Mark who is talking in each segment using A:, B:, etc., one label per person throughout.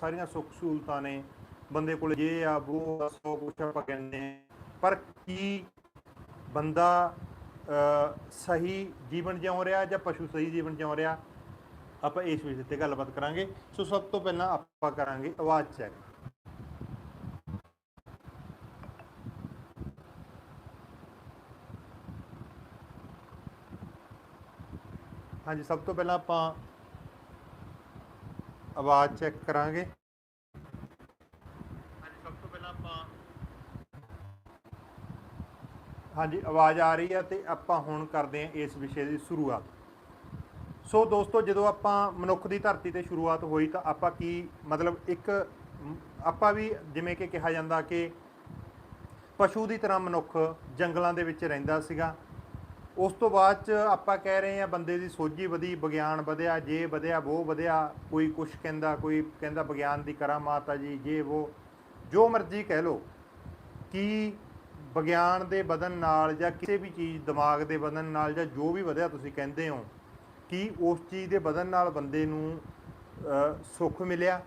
A: ਸਾਰੀਆਂ ਸੁੱਖ ਸਹੂਲਤਾਂ ਨੇ ਬੰਦੇ ਕੋਲ ਜੇ ਆ ਉਹ ਆ, ਸੌ ਕੁਛ ਆਪਾਂ ਕਹਿੰਦੇ ਆ ਪਰ ਕੀ ਬੰਦਾ ਸਹੀ ਜੀਵਨ ਜਿਉ ਰਿਹਾ ਜਾਂ ਪਸ਼ੂ ਸਹੀ ਜੀਵਨ ਜਿਉ ਰਿਹਾ? ਆਪਾਂ ਇਸ ਵਿਸ਼ੇ ਤੇ ਗੱਲਬਾਤ ਕਰਾਂਗੇ। ਸੋ ਸਭ ਤੋਂ ਪਹਿਲਾਂ ਆਪਾਂ ਕਰਾਂਗੇ ਆਵਾਜ਼ ਚੈੱਕ ਹਾਂਜੀ ਸਭ ਤੋਂ ਪਹਿਲਾਂ ਆਪਾਂ ਆਵਾਜ਼ ਚੈੱਕ ਕਰਾਂਗੇ ਹਾਂਜੀ ਸਭ ਤੋਂ ਪਹਿਲਾਂ ਆਪਾਂ ਹਾਂਜੀ, ਆਵਾਜ਼ ਆ ਰਹੀ ਹੈ ਤੇ ਆਪਾਂ ਹੁਣ ਕਰਦੇ ਹਾਂ ਇਸ ਵਿਸ਼ੇ ਦੀ ਸ਼ੁਰੂਆਤ। ਸੋ ਦੋਸਤੋ, ਜਦੋਂ ਆਪਾਂ ਮਨੁੱਖ ਦੀ ਧਰਤੀ ਤੇ ਸ਼ੁਰੂਆਤ ਹੋਈ ਤਾਂ ਆਪਾਂ ਕੀ ਮਤਲਬ ਇੱਕ ਆਪਾਂ ਵੀ ਜਿਵੇਂ ਕਿ ਕਿਹਾ ਜਾਂਦਾ ਕਿ ਪਸ਼ੂ ਦੀ ਤਰ੍ਹਾਂ ਮਨੁੱਖ ਜੰਗਲਾਂ ਦੇ ਵਿੱਚ ਰਹਿੰਦਾ ਸੀਗਾ। ਉਸ ਤੋਂ ਬਾਅਦ ਚ ਆਪਾਂ ਕਹਿ ਰਹੇ ਹਾਂ ਬੰਦੇ ਦੀ ਸੋਝੀ ਵਧੀ, ਵਿਗਿਆਨ ਵਧਿਆ, ਜੇ ਵਧਿਆ ਉਹ ਵਧਿਆ, ਕੋਈ ਕੁਛ ਕਹਿੰਦਾ, ਕੋਈ ਕਹਿੰਦਾ ਵਿਗਿਆਨ ਦੀ ਕਰਾਮਾਤ ਆ ਜੀ, ਜੇ ਉਹ ਜੋ ਮਰਜ਼ੀ ਕਹਿ ਲੋ ਕਿ ਵਿਗਿਆਨ ਦੇ ਵਧਣ ਨਾਲ ਜਾਂ ਕਿਸੇ ਵੀ ਚੀਜ਼ ਦਿਮਾਗ ਦੇ ਵਧਣ ਨਾਲ ਜਾਂ ਜੋ ਵੀ ਵਧਿਆ ਤੁਸੀਂ ਕਹਿੰਦੇ ਹੋ, ਕਿ ਉਸ ਚੀਜ਼ ਦੇ ਵਧਣ ਨਾਲ ਬੰਦੇ ਨੂੰ ਸੁੱਖ ਮਿਲਿਆ,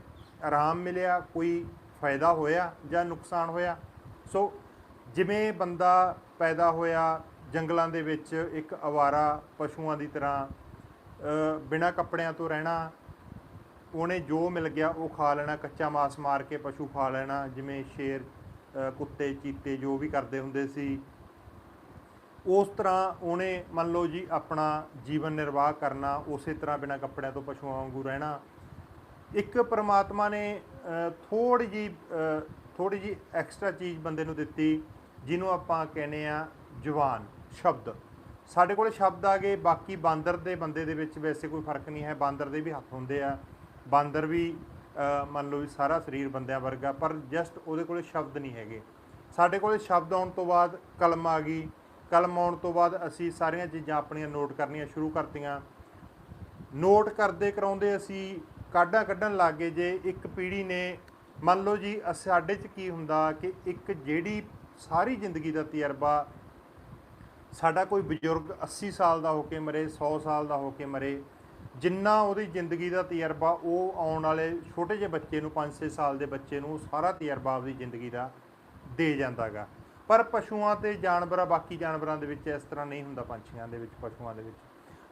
A: ਆਰਾਮ ਮਿਲਿਆ, ਕੋਈ ਫਾਇਦਾ ਹੋਇਆ ਜਾਂ ਨੁਕਸਾਨ ਹੋਇਆ? ਸੋ ਜਿਵੇਂ ਬੰਦਾ ਪੈਦਾ ਹੋਇਆ ਜੰਗਲਾਂ ਦੇ ਵਿੱਚ ਇੱਕ ਅਵਾਰਾ ਪਸ਼ੂਆਂ ਦੀ ਤਰ੍ਹਾਂ ਬਿਨਾਂ ਕੱਪੜਿਆਂ ਤੋਂ ਰਹਿਣਾ, ਉਹਨੇ ਜੋ ਮਿਲ ਗਿਆ ਉਹ ਖਾ ਲੈਣਾ, ਕੱਚਾ ਮਾਸ ਮਾਰ ਕੇ ਪਸ਼ੂ ਖਾ ਲੈਣਾ, ਜਿਵੇਂ ਸ਼ੇਰ ਕੁੱਤੇ, ਚੀਤੇ ਜੋ ਵੀ ਕਰਦੇ ਹੁੰਦੇ ਸੀ। ਉਸ ਤਰ੍ਹਾਂ ਉਹਨੇ ਮੰਨ ਲਓ ਜੀ ਆਪਣਾ ਜੀਵਨ ਨਿਰਵਾਹ ਕਰਨਾ, ਉਸੇ ਤਰ੍ਹਾਂ ਬਿਨਾਂ ਕੱਪੜਿਆਂ ਤੋਂ ਪਸ਼ੂਆਂ ਵਾਂਗੂ ਰਹਿਣਾ। ਇੱਕ ਪਰਮਾਤਮਾ ਨੇ ਥੋੜੀ ਜੀ ਥੋੜੀ ਜੀ ਐਕਸਟਰਾ ਚੀਜ਼ ਬੰਦੇ ਨੂੰ ਦਿੱਤੀ, ਜਿਹਨੂੰ ਆਪਾਂ ਕਹਿੰਦੇ ਆ ਜਵਾਨ, ਸ਼ਬਦ। ਸਾਡੇ ਕੋਲ ਸ਼ਬਦ ਆ ਗਏ, ਬਾਕੀ ਬਾਂਦਰ ਦੇ ਬੰਦੇ ਦੇ ਵਿੱਚ ਵੈਸੇ ਕੋਈ ਫ਼ਰਕ ਨਹੀਂ ਹੈ। ਬਾਂਦਰ ਦੇ ਵੀ ਹੱਥ ਹੁੰਦੇ ਆ। ਬਾਂਦਰ ਵੀ ਮੰਨ ਲਓ ਵੀ ਸਾਰਾ ਸਰੀਰ ਬੰਦਿਆਂ ਵਰਗਾ, ਪਰ ਜਸਟ ਉਹਦੇ ਕੋਲੇ ਸ਼ਬਦ ਨਹੀਂ ਹੈਗੇ। ਸਾਡੇ ਕੋਲੇ ਸ਼ਬਦ ਆਉਣ ਤੋਂ ਬਾਅਦ ਕਲਮ ਆ ਗਈ। ਕਲਮ ਆਉਣ ਤੋਂ ਬਾਅਦ ਅਸੀਂ ਸਾਰੀਆਂ ਚੀਜ਼ਾਂ ਆਪਣੀਆਂ ਨੋਟ ਕਰਨੀਆਂ ਸ਼ੁਰੂ ਕਰਤੀਆਂ। ਨੋਟ ਕਰਦੇ ਕਰਾਉਂਦੇ ਅਸੀਂ ਕਾਢਾਂ ਕੱਢਣ ਲੱਗ ਗਏ ਜੇ ਇੱਕ ਪੀੜ੍ਹੀ ਨੇ, ਮੰਨ ਲਓ ਜੀ ਸਾਡੇ 'ਚ ਕੀ ਹੁੰਦਾ ਕਿ ਇੱਕ ਜਿਹੜੀ ਸਾਰੀ ਜ਼ਿੰਦਗੀ ਦਾ ਤਜਰਬਾ ਸਾਡਾ ਕੋਈ ਬਜ਼ੁਰਗ 80 ਸਾਲ ਦਾ ਹੋ ਕੇ ਮਰੇ 100 ਸਾਲ ਦਾ ਹੋ ਕੇ ਮਰੇ ਜਿੰਨਾ ਉਹਦੀ ਜ਼ਿੰਦਗੀ ਦਾ ਤਜਰਬਾ ਉਹ ਆਉਣ ਵਾਲੇ ਛੋਟੇ ਜਿਹੇ ਬੱਚੇ ਨੂੰ 5-6 ਸਾਲ ਦੇ ਬੱਚੇ ਨੂੰ ਸਾਰਾ ਤਜਰਬਾ ਆਪਦੀ ਜ਼ਿੰਦਗੀ ਦਾ ਦੇ ਜਾਂਦਾਗਾ। ਪਰ ਪਸ਼ੂਆਂ ਤੇ ਜਾਨਵਰਾਂ, ਬਾਕੀ ਜਾਨਵਰਾਂ ਦੇ ਵਿੱਚ ਇਸ ਤਰ੍ਹਾਂ ਨਹੀਂ ਹੁੰਦਾ ਪੰਛੀਆਂ ਦੇ ਵਿੱਚ, ਪਸ਼ੂਆਂ ਦੇ ਵਿੱਚ।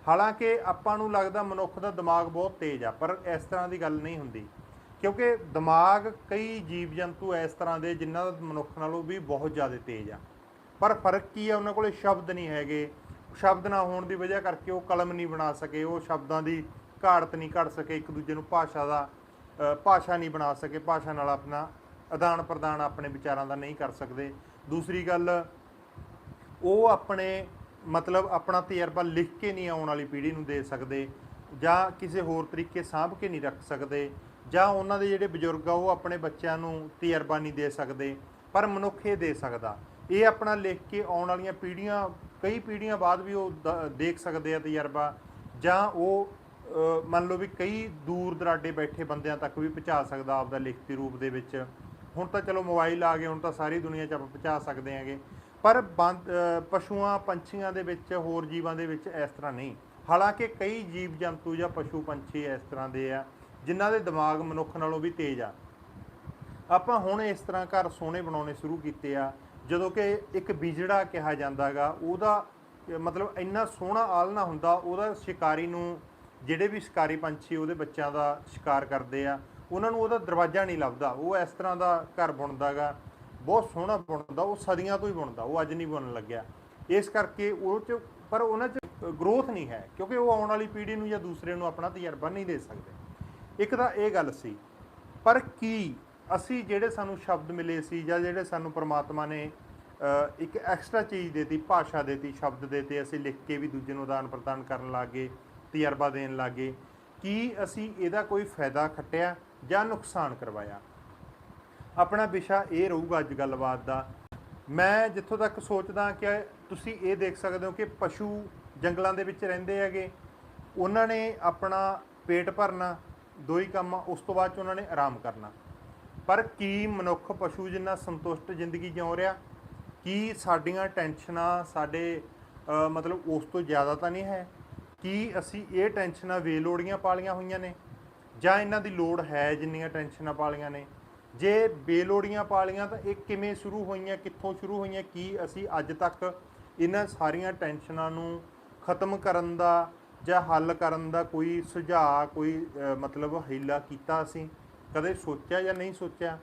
A: ਹਾਲਾਂਕਿ ਆਪਾਂ ਨੂੰ ਲੱਗਦਾ ਮਨੁੱਖ ਦਾ ਦਿਮਾਗ ਬਹੁਤ ਤੇਜ਼ ਆ, ਪਰ ਇਸ ਤਰ੍ਹਾਂ ਦੀ ਗੱਲ ਨਹੀਂ ਹੁੰਦੀ। ਕਿਉਂਕਿ ਦਿਮਾਗ ਕਈ ਜੀਵ ਜੰਤੂ ਇਸ ਤਰ੍ਹਾਂ ਦੇ ਜਿਨ੍ਹਾਂ ਦਾ ਮਨੁੱਖ ਨਾਲੋਂ ਵੀ ਬਹੁਤ ਜ਼ਿਆਦਾ ਤੇਜ਼ ਆ। ਪਰ ਫ਼ਰਕ ਕੀ ਆ? ਉਹਨਾਂ ਕੋਲੇ ਸ਼ਬਦ ਨਹੀਂ ਹੈਗੇ। ਸ਼ਬਦ ਨਾ ਹੋਣ ਦੀ ਵਜ੍ਹਾ ਕਰਕੇ ਉਹ ਕਲਮ ਨਹੀਂ ਬਣਾ ਸਕੇ, ਉਹ ਸ਼ਬਦਾਂ ਦੀ ਘਾੜਤ ਨਹੀਂ ਘੜ ਸਕੇ, ਇੱਕ ਦੂਜੇ ਨੂੰ ਭਾਸ਼ਾ ਦਾ ਭਾਸ਼ਾ ਨਹੀਂ ਬਣਾ ਸਕੇ, ਭਾਸ਼ਾ ਨਾਲ ਆਪਣਾ ਆਦਾਨ ਪ੍ਰਦਾਨ ਆਪਣੇ ਵਿਚਾਰਾਂ ਦਾ ਨਹੀਂ ਕਰ ਸਕਦੇ। ਦੂਸਰੀ ਗੱਲ, ਉਹ ਆਪਣੇ ਮਤਲਬ ਆਪਣਾ ਤਜਰਬਾ ਲਿਖ ਕੇ ਨਹੀਂ ਆਉਣ ਵਾਲੀ ਪੀੜ੍ਹੀ ਨੂੰ ਦੇ ਸਕਦੇ, ਜਾਂ ਕਿਸੇ ਹੋਰ ਤਰੀਕੇ ਸਾਂਭ ਕੇ ਨਹੀਂ ਰੱਖ ਸਕਦੇ, ਜਾਂ ਉਹਨਾਂ ਦੇ ਜਿਹੜੇ ਬਜ਼ੁਰਗ ਆ ਉਹ ਆਪਣੇ ਬੱਚਿਆਂ ਨੂੰ ਤਜਰਬਾ ਨਹੀਂ ਦੇ ਸਕਦੇ, ਪਰ ਮਨੁੱਖ ਇਹ ਦੇ ਸਕਦਾ। ਇਹ ਆਪਣਾ ਲਿਖ ਕੇ ਆਉਣ ਵਾਲੀਆਂ ਪੀੜ੍ਹੀਆਂ ਕਈ ਪੀੜ੍ਹੀਆਂ ਬਾਅਦ ਵੀ ਉਹ ਦ- ਦੇਖ ਸਕਦੇ ਆ ਤਜਰਬਾ ਜਾਂ ਉਹ ਮੰਨ ਲਓ ਵੀ ਕਈ ਦੂਰ ਦਰਾਡੇ ਬੈਠੇ ਬੰਦਿਆਂ ਤੱਕ ਵੀ ਪਹੁੰਚਾ ਸਕਦਾ ਆਪਦਾ ਲਿਖਤੀ ਰੂਪ ਦੇ ਵਿੱਚ। ਹੁਣ ਤਾਂ ਚਲੋ ਮੋਬਾਈਲ ਆ ਗਏ, ਹੁਣ ਤਾਂ ਸਾਰੀ ਦੁਨੀਆ 'ਚ ਆਪਾਂ ਪਹੁੰਚਾ ਸਕਦੇ ਆਂਗੇ ਪਰ ਬੰਦ ਪਸ਼ੂਆਂ, ਪੰਛੀਆਂ ਦੇ ਵਿੱਚ, ਹੋਰ ਜੀਵਾਂ ਦੇ ਵਿੱਚ ਇਸ ਤਰ੍ਹਾਂ ਨਹੀਂ। ਹਾਲਾਂਕਿ ਕਈ ਜੀਵ ਜੰਤੂ ਜਾਂ ਪਸ਼ੂ ਪੰਛੀ ਇਸ ਤਰ੍ਹਾਂ ਦੇ ਆ, ਜਿਨ੍ਹਾਂ ਦੇ ਦਿਮਾਗ ਮਨੁੱਖ ਨਾਲੋਂ ਵੀ ਤੇਜ਼ ਆ। ਆਪਾਂ ਹੁਣ ਇਸ ਤਰ੍ਹਾਂ ਘਰ ਸੋਹਣੇ ਬਣਾਉਣੇ ਸ਼ੁਰੂ ਕੀਤੇ ਆ ਜਦੋਂ ਕਿ ਇੱਕ ਬੀਜੜਾ ਕਿਹਾ ਜਾਂਦਾਗਾ ਉਹਦਾ, ਮਤਲਬ ਇੰਨਾ ਸੋਹਣਾ ਆਲਣਾ ਹੁੰਦਾ, ਉਹਦਾ ਸ਼ਿਕਾਰੀ ਨੂੰ ਜਿਹੜੇ ਵੀ ਸ਼ਿਕਾਰੀ ਪੰਛੀ ਉਹਦੇ ਬੱਚਿਆਂ ਦਾ ਸ਼ਿਕਾਰ ਕਰਦੇ ਆ, ਉਹਨਾਂ ਨੂੰ ਉਹਦਾ ਦਰਵਾਜ਼ਾ ਨਹੀਂ ਲੱਭਦਾ। ਉਹ ਇਸ ਤਰ੍ਹਾਂ ਦਾ ਘਰ ਬੁਣਦਾਗਾ ਬਹੁਤ ਸੋਹਣਾ ਬੁਣਦਾ, ਉਹ ਸਦੀਆਂ ਤੋਂ ਹੀ ਬੁਣਦਾ, ਉਹ ਅੱਜ ਨਹੀਂ ਬਣਨ ਲੱਗਿਆ। ਇਸ ਕਰਕੇ ਉਹ ਚ, ਪਰ ਉਹਨਾਂ ਚ ਗਰੋਥ ਨਹੀਂ ਹੈ, ਕਿਉਂਕਿ ਉਹ ਆਉਣ ਵਾਲੀ ਪੀੜ੍ਹੀ ਨੂੰ ਜਾਂ ਦੂਸਰੇ ਨੂੰ ਆਪਣਾ ਤਜਰਬਾ ਨਹੀਂ ਦੇ ਸਕਦੇ। ਇੱਕ ਤਾਂ ਇਹ ਗੱਲ ਸੀ, ਪਰ ਕੀ ਅਸੀਂ ਜਿਹੜੇ ਸਾਨੂੰ ਸ਼ਬਦ ਮਿਲੇ ਸੀ ਜਾਂ ਜਿਹੜੇ ਸਾਨੂੰ ਪ੍ਰਮਾਤਮਾ ਨੇ ਇੱਕ ਐਕਸਟਰਾ ਚੀਜ਼ ਦੇਤੀ, ਭਾਸ਼ਾ ਦੇਤੀ, ਸ਼ਬਦ ਦੇਤੇ, ਅਸੀਂ ਲਿਖ ਕੇ ਵੀ ਦੂਜੇ ਨੂੰ ਆਦਾਨ ਪ੍ਰਦਾਨ ਕਰਨ ਲੱਗੇ, ਤਜਰਬਾ ਦੇਣ ਲੱਗੇ, ਕੀ ਅਸੀਂ ਇਹਦਾ ਕੋਈ ਫਾਇਦਾ ਖੱਟਿਆ ਜਾਂ ਨੁਕਸਾਨ ਕਰਵਾਇਆ? ਆਪਣਾ ਵਿਸ਼ਾ ਇਹ ਰਹੂਗਾ ਅੱਜ ਗੱਲਬਾਤ ਦਾ। ਮੈਂ ਜਿੱਥੋਂ ਤੱਕ ਸੋਚਦਾ ਕਿ ਤੁਸੀਂ ਇਹ ਦੇਖ ਸਕਦੇ ਹੋ ਕਿ ਪਸ਼ੂ ਜੰਗਲਾਂ ਦੇ ਵਿੱਚ ਰਹਿੰਦੇ ਹੈਗੇ, ਉਹਨਾਂ ਨੇ ਆਪਣਾ ਪੇਟ ਭਰਨਾ, ਦੋ ਹੀ ਕੰਮ ਉਸ ਤੋਂ ਬਾਅਦ ਚ ਉਹਨਾਂ ਨੇ ਆਰਾਮ ਕਰਨਾ। ਪਰ ਕੀ ਮਨੁੱਖ ਪਸ਼ੂ ਜਿੰਨਾ ਸੰਤੁਸ਼ਟ ਜ਼ਿੰਦਗੀ ਜਿਉ ਰਿਹਾ? ਕੀ ਸਾਡੀਆਂ ਟੈਨਸ਼ਨਾਂ ਸਾਡੇ ਮਤਲਬ ਉਸ ਤੋਂ ਜ਼ਿਆਦਾ ਤਾਂ ਨਹੀਂ ਹੈ? ਕੀ ਅਸੀਂ ਇਹ ਟੈਨਸ਼ਨਾਂ ਬੇਲੋੜੀਆਂ ਪਾਲੀਆਂ ਹੋਈਆਂ ਨੇ? ਜਾਂ ਇਹਨਾਂ ਦੀ ਲੋੜ ਹੈ ਜਿੰਨੀਆਂ ਟੈਨਸ਼ਨਾਂ ਪਾਲੀਆਂ ਨੇ? ਜੇ ਬੇਲੋੜੀਆਂ ਪਾਲੀਆਂ ਤਾਂ ਇਹ ਕਿਵੇਂ ਸ਼ੁਰੂ ਹੋਈਆਂ, ਕਿੱਥੋਂ ਸ਼ੁਰੂ ਹੋਈਆਂ, ਕੀ ਅਸੀਂ ਅੱਜ ਤੱਕ ਇਹਨਾਂ ਸਾਰੀਆਂ ਟੈਨਸ਼ਨਾਂ ਨੂੰ ਖਤਮ ਕਰਨ ਦਾ ਜਾਂ ਹੱਲ ਕਰਨ ਦਾ ਕੋਈ ਸੁਝਾਅ, ਕੋਈ ਮਤਲਬ ਹੀਲਾ ਕੀਤਾ ਅਸੀਂ ਕਦੇ ਸੋਚਿਆ ਜਾਂ ਨਹੀਂ ਸੋਚਿਆ?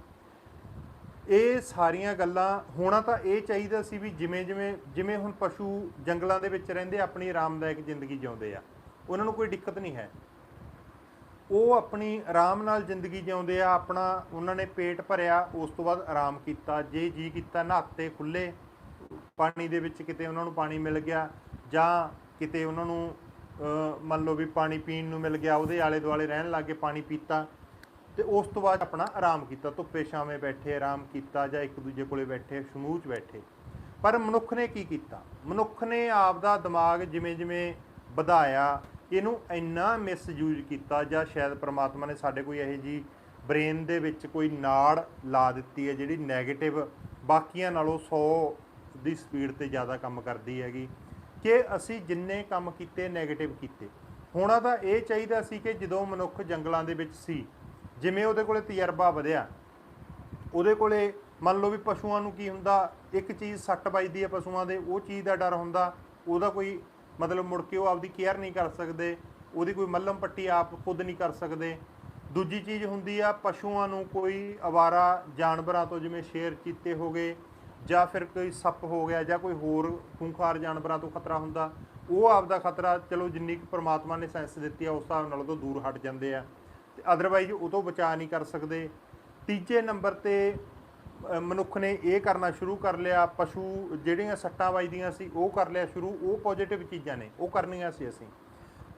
A: ਇਹ ਸਾਰੀਆਂ ਗੱਲਾਂ ਹੋਣਾ ਤਾਂ ਇਹ ਚਾਹੀਦਾ ਸੀ ਵੀ ਜਿਵੇਂ ਜਿਵੇਂ ਜਿਵੇਂ ਹੁਣ ਪਸ਼ੂ ਜੰਗਲਾਂ ਦੇ ਵਿੱਚ ਰਹਿੰਦੇ ਆਪਣੀ ਆਰਾਮਦਾਇਕ ਜ਼ਿੰਦਗੀ ਜਿਉਂਦੇ ਆ। ਉਹਨਾਂ ਨੂੰ ਕੋਈ ਦਿੱਕਤ ਨਹੀਂ ਹੈ। ਉਹ ਆਪਣੀ ਆਰਾਮ ਨਾਲ ਜ਼ਿੰਦਗੀ ਜਿਉਂਦੇ ਆ, ਆਪਣਾ ਉਹਨਾਂ ਨੇ ਪੇਟ ਭਰਿਆ, ਉਸ ਤੋਂ ਬਾਅਦ ਆਰਾਮ ਕੀਤਾ, ਜੇ ਜੀ ਕੀਤਾ, ਨਹਾਤੇ, ਖੁੱਲੇ, ਪਾਣੀ ਦੇ ਵਿੱਚ ਕਿਤੇ ਉਹਨਾਂ ਨੂੰ ਪਾਣੀ ਮਿਲ ਗਿਆ ਜਾਂ ਕਿਤੇ ਉਹਨਾਂ ਨੂੰ ਮੰਨ ਲਓ ਵੀ ਪਾਣੀ ਪੀਣ ਨੂੰ ਮਿਲ ਗਿਆ, ਉਹਦੇ ਆਲੇ ਦੁਆਲੇ ਰਹਿਣ ਲੱਗੇ ਪਾਣੀ ਪੀਤਾ ਤੇ ਉਸ ਤੋਂ ਬਾਅਦ ਆਪਣਾ ਆਰਾਮ ਕੀਤਾ, ਧੁੱਪੇ ਛਾਵੇਂ ਬੈਠੇ, ਆਰਾਮ ਕੀਤਾ ਜਾਂ ਇੱਕ ਦੂਜੇ ਕੋਲੇ ਬੈਠੇ, ਸਮੂਹ 'ਚ ਬੈਠੇ। ਪਰ ਮਨੁੱਖ ਨੇ ਕੀ ਕੀਤਾ? ਮਨੁੱਖ ਨੇ ਆਪਦਾ ਦਿਮਾਗ ਜਿਵੇਂ ਜਿਵੇਂ ਵਧਾਇਆ, ਇਹਨੂੰ ਇੰਨਾ ਮਿਸਯੂਜ਼ ਕੀਤਾ ਜਾਂ ਸ਼ਾਇਦ ਪ੍ਰਮਾਤਮਾ ਨੇ ਸਾਡੇ ਕੋਈ ਇਹੋ ਜੀ ਬ੍ਰੇਨ ਦੇ ਵਿੱਚ ਕੋਈ ਨਾੜ ਲਾ ਦਿੱਤੀ ਹੈ ਜਿਹੜੀ 네ਗੇਟਿਵ ਬਾਕੀਆਂ ਨਾਲੋਂ 100 ਦੀ ਸਪੀਡ ਤੇ ਜ਼ਿਆਦਾ ਕੰਮ ਕਰਦੀ ਹੈਗੀ ਕਿ ਅਸੀਂ ਜਿੰਨੇ ਕੰਮ ਕੀਤੇ 네ਗੇਟਿਵ ਕੀਤੇ। ਹੋਣਾ ਤਾਂ ਇਹ ਚਾਹੀਦਾ ਸੀ ਕਿ ਜਦੋਂ ਮਨੁੱਖ ਜੰਗਲਾਂ ਦੇ ਵਿੱਚ ਸੀ ਜਿਵੇਂ ਉਹਦੇ ਕੋਲੇ ਤਜਰਬਾ ਵਧਿਆ, ਉਹਦੇ ਕੋਲੇ ਮੰਨ ਲਓ ਵੀ ਪਸ਼ੂਆਂ ਨੂੰ ਕੀ ਹੁੰਦਾ, ਇੱਕ ਚੀਜ਼ ਸੱਟ ਵੱਜਦੀ ਹੈ ਪਸ਼ੂਆਂ ਦੇ, ਉਹ ਚੀਜ਼ ਦਾ ਡਰ ਹੁੰਦਾ, ਉਹਦਾ ਕੋਈ ਮਤਲਬ ਮੁੜ ਕੇ ਉਹ ਆਪਦੀ ਕੇਅਰ ਨਹੀਂ ਕਰ ਸਕਦੇ, ਉਹਦੀ ਕੋਈ ਮੱਲਮ ਪੱਟੀ ਆਪ ਖੁਦ ਨਹੀਂ ਕਰ ਸਕਦੇ। ਦੂਜੀ ਚੀਜ਼ ਹੁੰਦੀ ਆ, ਪਸ਼ੂਆਂ ਨੂੰ ਕੋਈ ਅਵਾਰਾ ਜਾਨਵਰਾਂ ਤੋਂ ਜਿਵੇਂ ਸ਼ੇਰ ਚੀਤੇ ਹੋ ਗਏ, ਜਾਂ ਫਿਰ ਕੋਈ ਸੱਪ ਹੋ ਗਿਆ, ਜਾਂ ਕੋਈ ਹੋਰ ਖੂੰਖਾਰ ਜਾਨਵਰਾਂ ਤੋਂ ਖਤਰਾ ਹੁੰਦਾ, ਉਹ ਆਪਦਾ ਖਤਰਾ ਚਲੋ ਜਿੰਨੀ ਕੁ ਪ੍ਰਮਾਤਮਾ ਨੇ ਸੈਂਸ ਦਿੱਤੀ ਆ, ਉਸ ਹਿਸਾਬ ਨਾਲ ਉਹ ਤੋਂ ਦੂਰ ਹਟ ਜਾਂਦੇ ਆ। ਤੇ ਅਦਰਵਾਈਜ਼ ਉਹ ਤੋਂ ਬਚਾ ਨਹੀਂ ਕਰ ਸਕਦੇ। ਤੀਜੇ ਨੰਬਰ ਤੇ ਮਨੁੱਖ ਨੇ ਇਹ ਕਰਨਾ ਸ਼ੁਰੂ ਕਰ ਲਿਆ, ਪਸ਼ੂ ਜਿਹੜੀਆਂ ਸੱਟਾਂ ਵੱਜਦੀਆਂ ਸੀ, ਉਹ ਕਰ ਲਿਆ ਸ਼ੁਰੂ, ਉਹ ਪੋਜ਼ਿਟਿਵ ਚੀਜ਼ਾਂ ਨੇ, ਉਹ ਕਰਨੀਆਂ ਸੀ ਅਸੀਂ।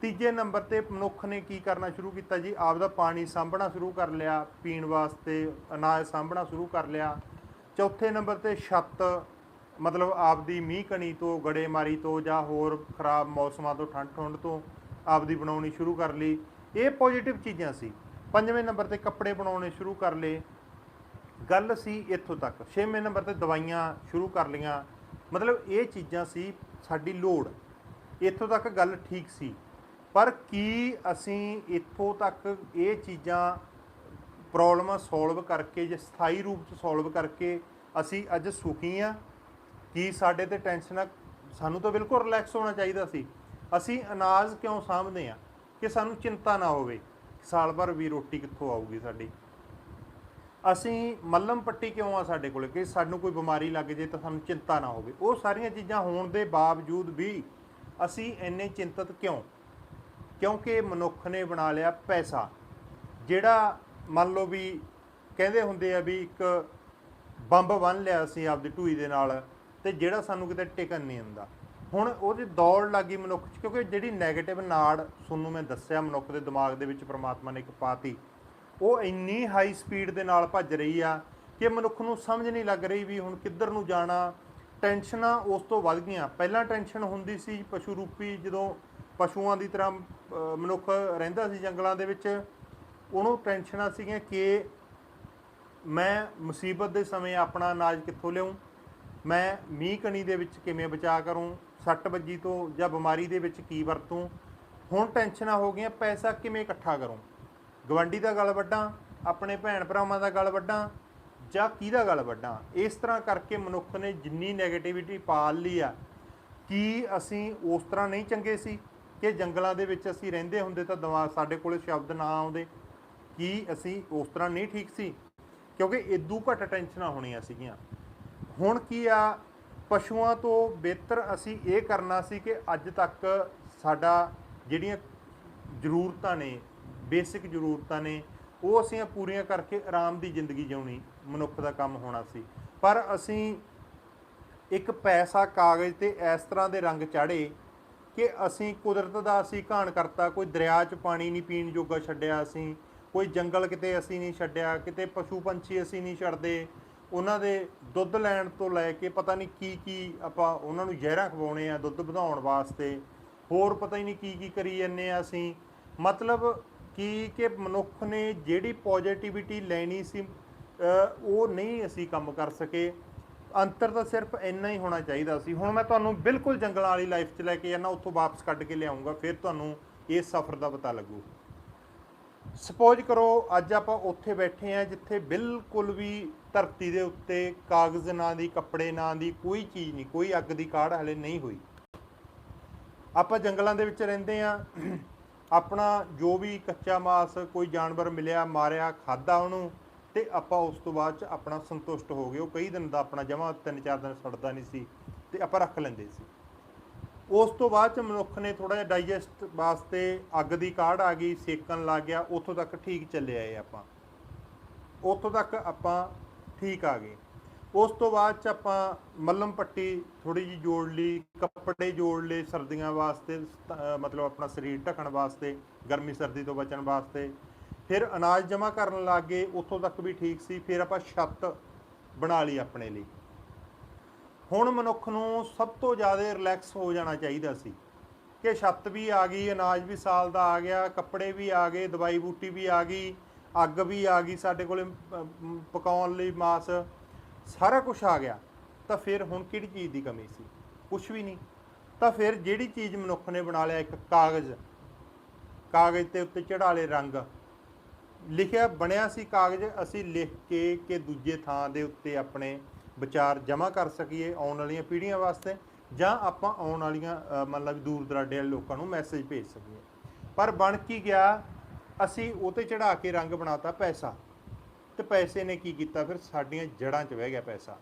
A: ਤੀਜੇ ਨੰਬਰ ਤੇ ਮਨੁੱਖ ਨੇ ਕੀ ਕਰਨਾ ਸ਼ੁਰੂ ਕੀਤਾ ਜੀ? ਆਪਦਾ ਪਾਣੀ ਸਾਂਭਣਾ ਸ਼ੁਰੂ ਕਰ ਲਿਆ, ਪੀਣ ਵਾਸਤੇ ਅਨਾਜ ਸਾਂਭਣਾ ਸ਼ੁਰੂ ਕਰ ਲਿਆ। ਚੌਥੇ ਨੰਬਰ ਤੇ ਛੱਤ, ਮਤਲਬ ਆਪਦੀ ਮੀਂਹ ਕਣੀ ਤੋਂ, ਗੜੇਮਾਰੀ ਤੋਂ ਜਾਂ ਹੋਰ ਖਰਾਬ ਮੌਸਮਾਂ ਤੋਂ ਠੰਡ ਠੁੰਡ ਤੋਂ ਆਪਦੀ ਬਣਾਉਣੀ ਸ਼ੁਰੂ ਕਰ ਲਈ। ਇਹ ਪੋਜ਼ਿਟਿਵ ਚੀਜ਼ਾਂ ਸੀ। ਪੰਜਵੇਂ ਨੰਬਰ ਤੇ ਕੱਪੜੇ ਬਣਾਉਣੇ ਸ਼ੁਰੂ ਕਰ ਲਏ। ਗੱਲ ਸੀ ਇੱਥੋਂ ਤੱਕ। ਛੇਵੇਂ ਨੰਬਰ ਤੇ ਦਵਾਈਆਂ ਸ਼ੁਰੂ ਕਰ ਲਈਆਂ। ਮਤਲਬ ਇਹ ਚੀਜ਼ਾਂ ਸੀ ਸਾਡੀ ਲੋੜ। ਇੱਥੋਂ ਤੱਕ ਗੱਲ ਠੀਕ ਸੀ। ਪਰ ਕੀ ਅਸੀਂ ਇੱਥੋਂ ਤੱਕ ਇਹ ਚੀਜ਼ਾਂ ਪ੍ਰੋਬਲਮਾਂ ਸੋਲਵ ਕਰਕੇ ਜੇ ਸਥਾਈ ਰੂਪ ਚ ਸੋਲਵ ਕਰਕੇ ਅਸੀਂ ਅੱਜ ਸੁਖੀ ਆ ਕੀ ਸਾਡੇ ਤੇ ਟੈਨਸ਼ਨ ਸਾਨੂੰ ਤਾਂ ਬਿਲਕੁਲ ਰਿਲੈਕਸ ਹੋਣਾ ਚਾਹੀਦਾ ਸੀ। ਅਸੀਂ ਅਨਾਜ ਕਿਉਂ ਸਾਂਭਦੇ ਆ ਕਿ ਸਾਨੂੰ ਚਿੰਤਾ ਨਾ ਹੋਵੇ ਸਾਲ ਭਰ ਵੀ ਰੋਟੀ ਕਿੱਥੋਂ ਆਊਗੀ ਸਾਡੀ। ਅਸੀਂ ਮੱਲਮ ਪੱਟੀ ਕਿਉਂ ਆ ਸਾਡੇ ਕੋਲ? ਕਿ ਸਾਨੂੰ ਕੋਈ ਬਿਮਾਰੀ ਲੱਗ ਜੇ ਤਾਂ ਸਾਨੂੰ ਚਿੰਤਾ ਨਾ ਹੋਵੇ। ਉਹ ਸਾਰੀਆਂ ਚੀਜ਼ਾਂ ਹੋਣ ਦੇ ਬਾਵਜੂਦ ਵੀ ਅਸੀਂ ਇੰਨੇ ਚਿੰਤਤ ਕਿਉਂ? ਕਿਉਂਕਿ ਮਨੁੱਖ ਨੇ ਬਣਾ ਲਿਆ ਪੈਸਾ, ਜਿਹੜਾ ਮੰਨ ਲਓ ਵੀ ਕਹਿੰਦੇ ਹੁੰਦੇ ਆ ਵੀ ਇੱਕ ਬੰਬ ਬੰਨ ਲਿਆ ਅਸੀਂ ਆਪਦੀ ਢੂਈ ਦੇ ਨਾਲ ਤੇ ਜਿਹੜਾ ਸਾਨੂੰ ਕਿਤੇ ਟਿਕਣ ਨਹੀਂ ਹੁੰਦਾ ਹੁਣ ਉਹਦੀ ਦੌੜ ਲੱਗੀ ਮਨੁੱਖ 'ਚ, ਕਿਉਂਕਿ ਜਿਹੜੀ 네ਗੇਟਿਵ ਨਾੜ ਤੁਹਾਨੂੰ ਮੈਂ ਦੱਸਿਆ ਮਨੁੱਖ ਦੇ ਦਿਮਾਗ ਦੇ ਵਿੱਚ ਪ੍ਰਮਾਤਮਾ ਨੇ ਇੱਕ ਪਾਤੀ, ਉਹ ਇੰਨੀ ਹਾਈ ਸਪੀਡ ਦੇ ਨਾਲ ਭੱਜ ਰਹੀ ਆ ਕਿ ਮਨੁੱਖ ਨੂੰ ਸਮਝ ਨਹੀਂ ਲੱਗ ਰਹੀ ਵੀ ਹੁਣ ਕਿੱਧਰ ਨੂੰ ਜਾਣਾ। ਟੈਨਸ਼ਨਾਂ ਉਸ ਤੋਂ ਵੱਧ ਗਈਆਂ। ਪਹਿਲਾਂ ਟੈਨਸ਼ਨ ਹੁੰਦੀ ਸੀ ਪਸ਼ੂ ਰੂਪੀ, ਜਦੋਂ ਪਸ਼ੂਆਂ ਦੀ ਤਰ੍ਹਾਂ ਮਨੁੱਖ ਰਹਿੰਦਾ ਸੀ ਜੰਗਲਾਂ ਦੇ ਵਿੱਚ, ਉਹਨੂੰ ਟੈਨਸ਼ਨਾਂ ਸੀਗੀਆਂ ਕਿ ਮੈਂ ਮੁਸੀਬਤ ਦੇ ਸਮੇਂ ਆਪਣਾ ਅਨਾਜ ਕਿੱਥੋਂ ਲਿਆਉਂ ਮੈਂ ਮੀਂਹ ਕਣੀ ਦੇ ਵਿੱਚ ਕਿਵੇਂ ਬਚਾ ਕਰੂੰ? ਸੱਟ ਵੱਜੀ ਤੋਂ ਜਾਂ ਬਿਮਾਰੀ ਦੇ ਵਿੱਚ ਕੀ ਵਰਤੋਂ, ਹੁਣ ਟੈਨਸ਼ਨਾਂ ਹੋ ਗਈਆਂ, ਪੈਸਾ ਕਿਵੇਂ ਇਕੱਠਾ ਕਰੂੰ? ਗਵੰਡੀ ਦਾ ਗਲ ਵੱਡਾਂ ਆਪਣੇ ਭੈਣ ਭਰਾਵਾਂ ਦਾ ਗਲ ਵੱਡਾਂ ਜਾਂ ਕਿਹਦਾ ਗਲ ਵੱਡਾਂ ਇਸ ਤਰ੍ਹਾਂ ਕਰਕੇ ਮਨੁੱਖ ਨੇ ਜਿੰਨੀ 네ਗੇਟਿਵਿਟੀ ਪਾਲ ਲਈ ਆ, ਕੀ ਅਸੀਂ ਉਸ ਤਰ੍ਹਾਂ ਨਹੀਂ ਚੰਗੇ ਸੀ? ਕਿ ਜੰਗਲਾਂ ਦੇ ਵਿੱਚ ਅਸੀਂ ਰਹਿੰਦੇ ਹੁੰਦੇ ਤਾਂ ਦਿਮਾਗ ਸਾਡੇ ਕੋਲੇ ਸ਼ਬਦ ਨਾ ਆਉਂਦੇ? ਕੀ ਅਸੀਂ ਉਸ ਤਰ੍ਹਾਂ ਨਹੀਂ ਠੀਕ ਸੀ? ਕਿਉਂਕਿ ਇਦੋਂ ਘੱਟ ਟੈਨਸ਼ਨਾਂ ਹੋਣੀਆਂ ਸੀਗੀਆਂ। ਹੁਣ ਕੀ ਆ ਪਸ਼ੂਆਂ ਤੋਂ ਬਿਹਤਰ ਅਸੀਂ ਇਹ ਕਰਨਾ ਸੀ ਕਿ ਅੱਜ ਤੱਕ ਸਾਡਾ ਜਿਹੜੀਆਂ ਜ਼ਰੂਰਤਾਂ ਨੇ, ਬੇਸਿਕ ਜ਼ਰੂਰਤਾਂ ਨੇ, ਉਹ ਅਸੀਂ ਪੂਰੀਆਂ ਕਰਕੇ ਆਰਾਮ ਦੀ ਜ਼ਿੰਦਗੀ ਜਿਉਣੀ, ਮਨੁੱਖ ਦਾ ਕੰਮ ਹੋਣਾ ਸੀ। ਪਰ ਅਸੀਂ ਇੱਕ ਪੈਸਾ ਕਾਗਜ਼ ਤੇ ਇਸ ਤਰ੍ਹਾਂ ਦੇ ਰੰਗ ਚਾੜੇ ਕਿ ਅਸੀਂ ਕੁਦਰਤ ਦਾ ਅਸੀਂ ਘਾਣ ਕਰਤਾ, ਕੋਈ ਦਰਿਆ 'ਚ ਪਾਣੀ ਨਹੀਂ ਪੀਣ ਜੋਗਾ ਛੱਡਿਆ ਅਸੀਂ, ਕੋਈ ਜੰਗਲ ਕਿਤੇ ਅਸੀਂ ਨਹੀਂ ਛੱਡਿਆ, ਕਿਤੇ ਪਸ਼ੂ ਪੰਛੀ ਅਸੀਂ ਨਹੀਂ ਛੱਡਦੇ ਉਹਨਾਂ ਦੇ ਦੁੱਧ ਲੈਣ ਤੋਂ ਲੈ ਕੇ ਪਤਾ ਨਹੀਂ ਕੀ ਕੀ ਆਪਾਂ ਉਹਨਾਂ ਨੂੰ ਜ਼ਹਿਰਾਂ ਖਵਾਉਣੇ ਆ ਦੁੱਧ ਵਧਾਉਣ ਵਾਸਤੇ। ਹੋਰ ਪਤਾ ਹੀ ਨਹੀਂ ਕੀ ਕੀ ਕਰੀ ਜੰਨੇ ਆ ਅਸੀਂ। ਮਤਲਬ ਕੀ ਕਿ ਮਨੁੱਖ ਨੇ ਜਿਹੜੀ ਪੋਜ਼ਿਟਿਵਿਟੀ ਲੈਣੀ ਸੀ ਉਹ ਨਹੀਂ ਅਸੀਂ ਕੰਮ ਕਰ ਸਕੇ। ਅੰਤਰ ਤਾਂ ਸਿਰਫ ਇੰਨਾ ਹੀ ਹੋਣਾ ਚਾਹੀਦਾ ਸੀ। ਹੁਣ ਮੈਂ ਤੁਹਾਨੂੰ ਬਿਲਕੁਲ ਜੰਗਲਾਂ ਵਾਲੀ ਲਾਈਫ 'ਚ ਲੈ ਕੇ ਜਾਣਾ ਉੱਥੋਂ ਵਾਪਸ ਕੱਢ ਕੇ ਲਿਆਉਂਗਾ, ਫਿਰ ਤੁਹਾਨੂੰ ਇਸ ਸਫ਼ਰ ਦਾ ਪਤਾ ਲੱਗੂ। ਸਪੋਜ਼ ਕਰੋ ਅੱਜ ਆਪਾਂ ਉੱਥੇ ਬੈਠੇ ਆ ਜਿੱਥੇ ਬਿਲਕੁਲ ਵੀ ਧਰਤੀ ਦੇ ਉੱਤੇ ਕਾਗਜ਼ ਨਾਂ ਦੀ, ਕੱਪੜੇ ਨਾਂ ਦੀ ਕੋਈ ਚੀਜ਼ ਨਹੀਂ, ਕੋਈ ਅੱਗ ਦੀ ਕਾਢ ਹਲੇ ਨਹੀਂ ਹੋਈ। ਆਪਾਂ ਜੰਗਲਾਂ ਦੇ ਵਿੱਚ ਰਹਿੰਦੇ ਆ ਆਪਣਾ ਜੋ ਵੀ ਕੱਚਾ ਮਾਸ ਕੋਈ ਜਾਨਵਰ ਮਿਲਿਆ, ਮਾਰਿਆ ਖਾਦਾ ਉਹਨੂੰ ਤੇ ਆਪਾਂ ਉਸ ਤੋਂ ਬਾਅਦ ਚ ਆਪਣਾ ਸੰਤੁਸ਼ਟ ਹੋ ਗਏ। ਉਹ ਕਈ ਦਿਨ ਦਾ ਆਪਣਾ ਜਮਾ ਤਿੰਨ ਚਾਰ ਦਿਨ ਸੜਦਾ ਨਹੀਂ ਸੀ ਤੇ ਆਪਾਂ ਰੱਖ ਲੈਂਦੇ ਸੀ। ਉਸ ਤੋਂ ਬਾਅਦ ਚ ਮਨੁੱਖ ਨੇ ਥੋੜਾ ਜਿਹਾ ਡਾਈਜੈਸਟ ਵਾਸਤੇ ਅੱਗ ਦੀ ਕਾਢ ਆ ਗਈ, ਸੇਕਣ ਲੱਗ ਗਿਆ, ਉੱਥੋਂ ਤੱਕ ਠੀਕ ਚੱਲੇ ਆਏ ਆਪਾਂ। ਉੱਥੋਂ ਤੱਕ ਆਪਾਂ ਠੀਕ ਆ ਗਏ। ਉਸ ਤੋਂ ਬਾਅਦ ਚ ਆਪਾਂ ਮੱਲਮ ਪੱਟੀ ਥੋੜੀ ਜੀ ਜੋੜ ਲਈ, ਕੱਪੜੇ ਜੋੜ ਲਏ ਸਰਦੀਆਂ ਵਾਸਤੇ ਮਤਲਬ ਆਪਣਾ ਸਰੀਰ ਢੱਕਣ ਵਾਸਤੇ, ਗਰਮੀ ਸਰਦੀ ਤੋਂ ਬਚਣ ਵਾਸਤੇ। ਫਿਰ ਅਨਾਜ ਜਮ੍ਹਾਂ ਕਰਨ ਲੱਗ ਗਏ, ਉੱਥੋਂ ਤੱਕ ਵੀ ਠੀਕ ਸੀ, ਫਿਰ ਆਪਾਂ ਛੱਤ ਬਣਾ ਲਈ ਆਪਣੇ ਲਈ। ਹੁਣ ਮਨੁੱਖ ਨੂੰ ਸਭ ਤੋਂ ਜ਼ਿਆਦਾ ਰਿਲੈਕਸ ਹੋ ਜਾਣਾ ਚਾਹੀਦਾ ਸੀ ਕਿ ਛੱਤ ਵੀ ਆ ਗਈ, ਅਨਾਜ ਵੀ ਸਾਲ ਦਾ ਆ ਗਿਆ, ਕੱਪੜੇ ਵੀ ਆ ਗਏ, ਦਵਾਈ ਬੂਟੀ ਵੀ ਆ ਗਈ, ਅੱਗ ਵੀ ਆ ਗਈ ਸਾਡੇ ਕੋਲੇ ਪਕਾਉਣ ਲਈ ਮਾਸ, ਸਾਰਾ ਕੁਝ ਆ ਗਿਆ। ਤਾਂ ਫਿਰ ਹੁਣ ਕਿਹੜੀ ਚੀਜ਼ ਦੀ ਕਮੀ ਸੀ? ਕੁਝ ਵੀ ਨਹੀਂ। ਤਾਂ ਫਿਰ ਜਿਹੜੀ ਚੀਜ਼ ਮਨੁੱਖ ਨੇ ਬਣਾ ਲਿਆ, ਇੱਕ ਕਾਗਜ਼ ਕਾਗਜ਼ ਤੇ ਉੱਤੇ ਚੜਾ ਲਏ ਰੰਗ, ਲਿਖਿਆ, ਬਣਿਆ ਸੀ ਕਾਗਜ਼, ਅਸੀਂ ਲਿਖ ਕੇ ਕਿ ਦੂਜੇ ਥਾਂ ਦੇ ਉੱਤੇ ਆਪਣੇ ਵਿਚਾਰ ਜਮ੍ਹਾਂ ਕਰ ਸਕੀਏ ਆਉਣ ਵਾਲੀਆਂ ਪੀੜ੍ਹੀਆਂ ਵਾਸਤੇ ਜਾਂ ਆਪਾਂ ਆਉਣ ਵਾਲੀਆਂ ਮਤਲਬ ਦੂਰ ਦਰਾਡੇ ਵਾਲੇ ਲੋਕਾਂ ਨੂੰ ਮੈਸੇਜ ਭੇਜ ਸਕੀਏ। ਪਰ ਬਣ ਕੀ ਗਿਆ? ਅਸੀਂ ਉਹ ਤੇ ਚੜਾ ਕੇ ਰੰਗ ਬਣਾਤਾ ਪੈਸਾ। ਤੇ ਪੈਸੇ ਨੇ ਕੀ ਕੀਤਾ? ਫਿਰ ਸਾਡੀਆਂ ਜੜ੍ਹਾਂ 'ਚ ਬਹਿ ਗਿਆ ਪੈਸਾ।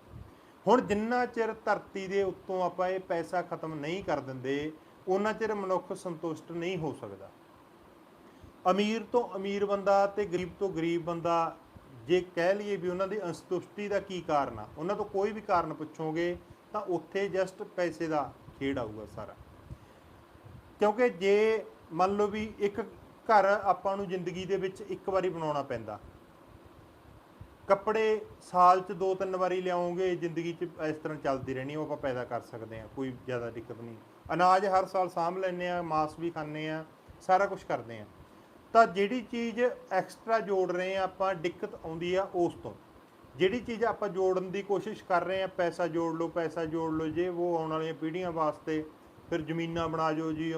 A: ਹੁਣ ਜਿੰਨਾ ਚਿਰ ਧਰਤੀ ਦੇ ਉੱਤੋਂ ਆਪਾਂ ਇਹ ਪੈਸਾ ਖਤਮ ਨਹੀਂ ਕਰ ਦਿੰਦੇ ਉਹਨਾਂ ਚਿਰ ਮਨੁੱਖ ਸੰਤੁਸ਼ਟ ਨਹੀਂ ਹੋ ਸਕਦਾ। ਅਮੀਰ ਤੋਂ ਅਮੀਰ ਬੰਦਾ ਤੇ ਗਰੀਬ ਤੋਂ ਗਰੀਬ ਬੰਦਾ ਜੇ ਕਹਿ ਲਈਏ ਵੀ ਉਹਨਾਂ ਦੀ ਅਸੰਤੁਸ਼ਟੀ ਦਾ ਕੀ ਕਾਰਨ ਆ, ਉਹਨਾਂ ਤੋਂ ਕੋਈ ਵੀ ਕਾਰਨ ਪੁੱਛੋਗੇ ਤਾਂ ਉੱਥੇ ਜਸਟ ਪੈਸੇ ਦਾ ਖੇਡ ਆਊਗਾ ਸਾਰਾ। ਕਿਉਂਕਿ ਜੇ ਮੰਨ ਲਓ ਵੀ ਇੱਕ ਘਰ ਆਪਾਂ ਨੂੰ ਜ਼ਿੰਦਗੀ ਦੇ ਵਿੱਚ ਇੱਕ ਵਾਰੀ ਬਣਾਉਣਾ ਪੈਂਦਾ, ਕੱਪੜੇ ਸਾਲ 'ਚ ਦੋ ਤਿੰਨ ਵਾਰੀ ਲਿਆਉਂਗੇ ਜ਼ਿੰਦਗੀ 'ਚ ਇਸ ਤਰ੍ਹਾਂ ਚੱਲਦੀ ਰਹਿਣੀ, ਉਹ ਆਪਾਂ ਪੈਦਾ ਕਰ ਸਕਦੇ ਹਾਂ, ਕੋਈ ਜ਼ਿਆਦਾ ਦਿੱਕਤ ਨਹੀਂ। ਅਨਾਜ ਹਰ ਸਾਲ ਸਾਂਭ ਲੈਂਦੇ ਆ ਮਾਸ ਵੀ ਖਾਂਦੇ ਆ ਸਾਰਾ ਕੁਝ ਕਰਦੇ ਆ ਤਾਂ ਜਿਹੜੀ ਚੀਜ਼ ਐਕਸਟਰਾ ਜੋੜ ਰਹੇ ਆ ਆਪਾਂ, ਦਿੱਕਤ ਆਉਂਦੀ ਆ ਉਸ ਤੋਂ। ਜਿਹੜੀ ਚੀਜ਼ ਆਪਾਂ ਜੋੜਨ ਦੀ ਕੋਸ਼ਿਸ਼ ਕਰ ਰਹੇ ਆ ਪੈਸਾ ਜੋੜ ਲਓ, ਪੈਸਾ ਜੋੜ ਲਓ, ਜੇ ਉਹ ਆਉਣ ਵਾਲੀਆਂ ਪੀੜ੍ਹੀਆਂ ਵਾਸਤੇ ਫਿਰ ਜ਼ਮੀਨਾਂ ਬਣਾ ਜੋ ਜੀ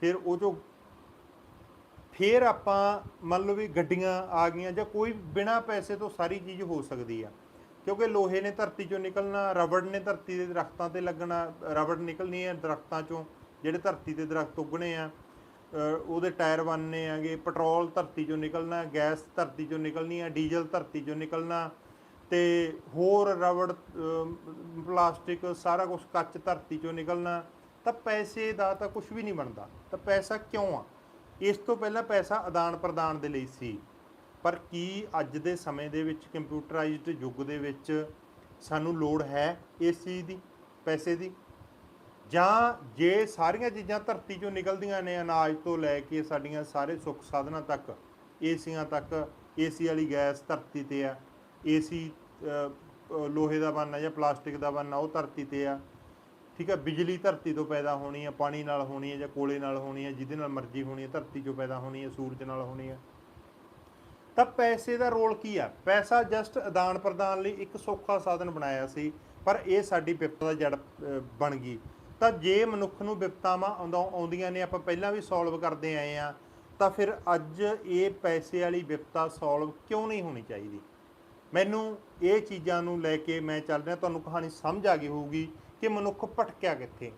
A: ਫਿਰ ਉਹ 'ਚੋਂ ਫਿਰ ਆਪਾਂ ਮੰਨ ਲਓ ਵੀ ਗੱਡੀਆਂ ਆ ਗਈਆਂ ਜਾਂ ਕੋਈ ਬਿਨਾ ਪੈਸੇ ਤੋਂ ਸਾਰੀ ਚੀਜ਼ ਹੋ ਸਕਦੀ ਆ। ਕਿਉਂਕਿ ਲੋਹੇ ਨੇ ਧਰਤੀ ਚੋਂ ਨਿਕਲਣਾ, ਰਬੜ ਨੇ ਧਰਤੀ ਦੇ ਦਰਖਤਾਂ ਤੇ ਲੱਗਣਾ, ਰਬੜ ਨਿਕਲਣੀ ਹੈ ਦਰਖਤਾਂ ਚੋਂ, ਜਿਹੜੇ ਧਰਤੀ ਤੇ ਦਰਖਤ ਉੱਗਣੇ ਆ। ਉਹਦੇ ਟਾਇਰ ਬਣਨੇ ਆਗੇ ਪੈਟਰੋਲ ਧਰਤੀ ਚੋਂ ਨਿਕਲਣਾ, ਗੈਸ ਧਰਤੀ ਚੋਂ ਨਿਕਲਣੀ ਆ, ਡੀਜ਼ਲ ਧਰਤੀ ਚੋਂ ਨਿਕਲਣਾ, ਤੇ ਹੋਰ ਰਬੜ ਪਲਾਸਟਿਕ ਸਾਰਾ ਕੁਝ ਕੱਚ ਧਰਤੀ ਚੋਂ ਨਿਕਲਣਾ, ਤਾਂ ਪੈਸੇ ਦਾ ਤਾਂ ਕੁਝ ਵੀ ਨਹੀਂ ਬਣਦਾ। ਤਾਂ ਪੈਸਾ ਕਿਉਂ ਆ? ਇਸ ਤੋਂ ਪਹਿਲਾਂ ਪੈਸਾ ਆਦਾਨ ਪ੍ਰਦਾਨ ਦੇ ਲਈ ਸੀ, ਪਰ ਕੀ ਅੱਜ ਦੇ ਸਮੇਂ ਦੇ ਵਿੱਚ ਕੰਪਿਊਟਰਾਈਜ਼ਡ ਯੁੱਗ ਦੇ ਵਿੱਚ ਸਾਨੂੰ ਲੋੜ ਹੈ ਇਸ ਚੀਜ਼ ਦੀ, ਪੈਸੇ ਦੀ? ਜਾਂ ਜੇ ਸਾਰੀਆਂ ਚੀਜ਼ਾਂ ਧਰਤੀ ਚੋਂ ਨਿਕਲਦੀਆਂ ਨੇ ਅਨਾਜ ਤੋਂ ਲੈ ਕੇ ਸਾਡੀਆਂ ਸਾਰੇ ਸੁੱਖ ਸਾਧਨਾਂ ਤੱਕ, ਏਸੀਆਂ ਤੱਕ, ਏਸੀ ਵਾਲੀ ਗੈਸ ਧਰਤੀ ਤੇ ਆ, ਏਸੀ ਲੋਹੇ ਦਾ ਬਣਨਾ ਜਾਂ ਪਲਾਸਟਿਕ ਦਾ ਬਣਨਾ ਉਹ ਧਰਤੀ ਤੇ ਆ, ਠੀਕ ਹੈ ਬਿਜਲੀ ਧਰਤੀ ਤੋਂ ਪੈਦਾ ਹੋਣੀ ਹੈ ਪਾਣੀ ਨਾਲ ਹੋਣੀ ਹੈ ਜਾਂ ਕੋਲੇ ਨਾਲ ਹੋਣੀ ਹੈ ਜਿਹਦੇ ਨਾਲ ਮਰਜ਼ੀ ਹੋਣੀ ਹੈ ਧਰਤੀ ਚੋਂ ਪੈਦਾ ਹੋਣੀ ਹੈ ਸੂਰਜ ਨਾਲ ਹੋਣੀ ਹੈ ਤਾਂ ਪੈਸੇ ਦਾ ਰੋਲ ਕੀ ਆ? ਪੈਸਾ ਜਸਟ ਆਦਾਨ ਪ੍ਰਦਾਨ ਲਈ ਇੱਕ ਸੌਖਾ ਸਾਧਨ ਬਣਾਇਆ ਸੀ, ਪਰ ਇਹ ਸਾਡੀ ਵਿਪਤਾ ਦਾ ਜੜ ਬਣ ਗਈ। ਤਾਂ ਜੇ ਮਨੁੱਖ ਨੂੰ ਵਿਪਤਾਵਾਂ ਆਉਂਦਾ ਆਉਂਦੀਆਂ ਨੇ, ਆਪਾਂ ਪਹਿਲਾਂ ਵੀ ਸੋਲਵ ਕਰਦੇ ਆਏ ਆ ਤਾਂ ਫਿਰ ਅੱਜ ਇਹ ਪੈਸੇ ਵਾਲੀ ਵਿਪਤਾ ਸੋਲਵ ਕਿਉਂ ਨਹੀਂ ਹੋਣੀ ਚਾਹੀਦੀ? ਮੈਨੂੰ ਇਹ ਚੀਜ਼ਾਂ ਨੂੰ ਲੈ ਕੇ ਮੈਂ ਚੱਲ ਰਿਹਾ, ਤੁਹਾਨੂੰ ਕਹਾਣੀ ਸਮਝ ਆ ਗਈ ਹੋਊਗੀ ਕਿ ਮਨੁੱਖ ਭਟਕਿਆ ਕਿੱਥੇ।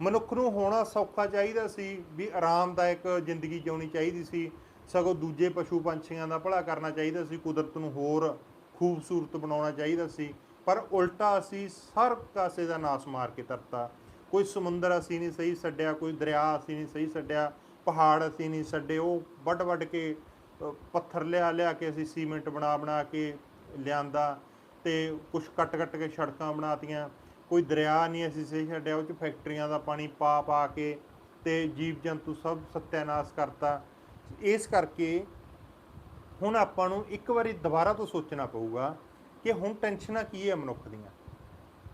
A: ਮਨੁੱਖ ਨੂੰ ਹੋਣਾ ਸੌਖਾ ਚਾਹੀਦਾ ਸੀ ਵੀ ਆਰਾਮਦਾਇਕ ਜ਼ਿੰਦਗੀ ਜਿਉਣੀ ਚਾਹੀਦੀ ਸੀ। ਸਗੋਂ ਦੂਜੇ ਪਸ਼ੂ ਪੰਛੀਆਂ ਦਾ ਭਲਾ ਕਰਨਾ ਚਾਹੀਦਾ ਸੀ, ਕੁਦਰਤ ਨੂੰ ਹੋਰ ਖੂਬਸੂਰਤ ਬਣਾਉਣਾ ਚਾਹੀਦਾ ਸੀ। ਪਰ ਉਲਟਾ ਅਸੀਂ ਹਰ ਕਾਸੇ ਦਾ ਨਾਸ ਮਾਰ ਕੇ ਤਰਤਾ। ਕੋਈ ਸਮੁੰਦਰ ਅਸੀਂ ਨਹੀਂ ਸਹੀ ਛੱਡਿਆ ਕੋਈ ਦਰਿਆ ਅਸੀਂ ਨਹੀਂ ਸਹੀ ਛੱਡਿਆ ਪਹਾੜ ਅਸੀਂ ਨਹੀਂ ਛੱਡੇ ਉਹ ਵੱਡ ਵੱਡ ਕੇ ਪੱਥਰ ਲਿਆ ਲਿਆ ਕੇ ਅਸੀਂ ਸੀਮੈਂਟ ਬਣਾ ਬਣਾ ਕੇ ਲਿਆਂਦਾ ਤੇ ਕੁਝ ਕੱਟ ਕੱਟ ਕੇ ਸੜਕਾਂ ਬਣਾਤੀਆਂ। ਕੋਈ ਦਰਿਆ ਨਹੀਂ ਅਸੀਂ ਸਹੀ ਛੱਡਿਆ ਉਹ ਚ ਫੈਕਟਰੀਆਂ ਦਾ ਪਾਣੀ ਪਾ ਪਾ ਕੇ ਤੇ ਜੀਵ ਜੰਤੂ ਸਭ ਸਤਿਆਨਾਸ ਕਰਤਾ। ਇਸ ਕਰਕੇ ਹੁਣ ਆਪਾਂ ਨੂੰ ਇੱਕ ਵਾਰੀ ਦੁਬਾਰਾ ਤੋਂ ਸੋਚਣਾ ਪਊਗਾ ਕਿ ਹੁਣ ਟੈਨਸ਼ਨਾਂ ਕੀ ਹੈ ਮਨੁੱਖ ਦੀਆਂ?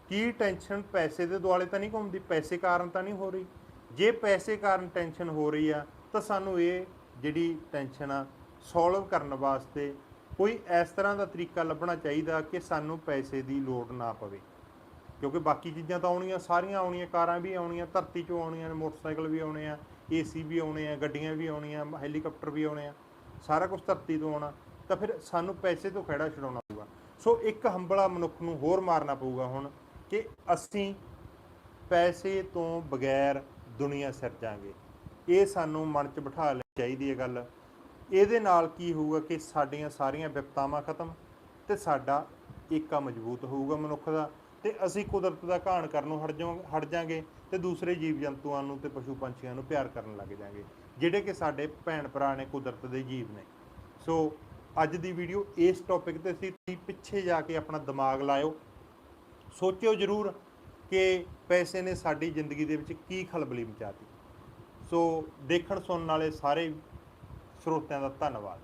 A: ਕੀ ਟੈਨਸ਼ਨ ਪੈਸੇ ਦੇ ਦੁਆਲੇ ਤਾਂ ਨਹੀਂ ਘੁੰਮਦੀ? ਪੈਸੇ ਕਾਰਨ ਤਾਂ ਨਹੀਂ ਹੋ ਰਹੀ? ਜੇ ਪੈਸੇ ਕਾਰਨ ਟੈਨਸ਼ਨ ਹੋ ਰਹੀ ਆ, ਤਾਂ ਸਾਨੂੰ ਇਹ ਜਿਹੜੀ ਟੈਨਸ਼ਨ ਆ ਸੋਲਵ ਕਰਨ ਵਾਸਤੇ ਕੋਈ ਇਸ ਤਰ੍ਹਾਂ ਦਾ ਤਰੀਕਾ ਲੱਭਣਾ ਚਾਹੀਦਾ ਕਿ ਸਾਨੂੰ ਪੈਸੇ ਦੀ ਲੋੜ ਨਾ ਪਵੇ। ਕਿਉਂਕਿ ਬਾਕੀ ਚੀਜ਼ਾਂ ਤਾਂ ਆਉਣੀਆਂ, ਸਾਰੀਆਂ ਆਉਣੀਆਂ, ਕਾਰਾਂ ਵੀ ਆਉਣੀਆਂ, ਧਰਤੀ 'ਚੋਂ ਆਉਣੀਆਂ ਨੇ ਮੋਟਰਸਾਈਕਲ ਵੀ ਆਉਣੇ ਆ, ਏਸੀ ਵੀ ਆਉਣੇ ਆ, ਗੱਡੀਆਂ ਵੀ ਆਉਣੀਆਂ, ਹੈਲੀਕਾਪਟਰ ਵੀ ਆਉਣੇ ਆ, ਸਾਰਾ ਕੁਝ ਧਰਤੀ ਤੋਂ ਆਉਣਾ, ਤਾਂ ਫਿਰ ਸਾਨੂੰ ਪੈਸੇ ਤੋਂ ਖੜਾ ਛਡਾਉਣਾ ਪਊਗਾ। ਸੋ ਇੱਕ ਹੰਬਲਾ ਮਨੁੱਖ ਨੂੰ ਹੋਰ ਮਾਰਨਾ ਪਊਗਾ ਹੁਣ ਕਿ ਅਸੀਂ ਪੈਸੇ ਤੋਂ ਬਗੈਰ ਦੁਨੀਆ ਸਿਰਜਾਂਗੇ ਇਹ ਸਾਨੂੰ ਮਨ 'ਚ ਬਿਠਾ ਲੈਣੀ ਚਾਹੀਦੀ ਹੈ ਗੱਲ। ਇਹਦੇ ਨਾਲ ਕੀ ਹੋਊਗਾ ਕਿ ਸਾਡੀਆਂ ਸਾਰੀਆਂ ਵਿਪਤਾਵਾਂ ਖਤਮ ਤੇ ਸਾਡਾ ਏਕਾ ਮਜ਼ਬੂਤ ਹੋਊਗਾ ਮਨੁੱਖ ਦਾ ਤੇ ਅਸੀਂ ਕੁਦਰਤ ਦਾ ਘਾਣ ਕਰਨੋਂ ਹਟ ਜਾਵਾਂ, ਹਟ ਜਾਾਂਗੇ ਤੇ ਦੂਸਰੇ ਜੀਵ ਜੰਤੂਆਂ ਨੂੰ ਤੇ ਪਸ਼ੂ ਪੰਛੀਆਂ ਨੂੰ ਪਿਆਰ ਕਰਨ ਲੱਗ ਜਾਾਂਗੇ ਜਿਹੜੇ ਕਿ ਸਾਡੇ ਭੈਣ ਭਰਾ ਨੇ ਕੁਦਰਤ ਦੇ ਜੀਵ ਨੇ। ਸੋ ਅੱਜ ਦੀ ਵੀਡੀਓ ਇਸ ਟੌਪਿਕ ਤੇ ਸੀ। ਤੁਸੀਂ ਪਿੱਛੇ ਜਾ ਕੇ ਆਪਣਾ ਦਿਮਾਗ ਲਾਇਓ। ਸੋਚਿਓ ਜ਼ਰੂਰ ਕਿ ਪੈਸੇ ਨੇ ਸਾਡੀ ਜ਼ਿੰਦਗੀ ਦੇ ਵਿੱਚ ਕੀ ਖਲਬਲੀ ਮਚਾਤੀ। ਸੋ ਦੇਖਣ ਸੁਣਨ ਵਾਲੇ ਸਾਰੇ ਸਰੋਤਿਆਂ ਦਾ ਧੰਨਵਾਦ।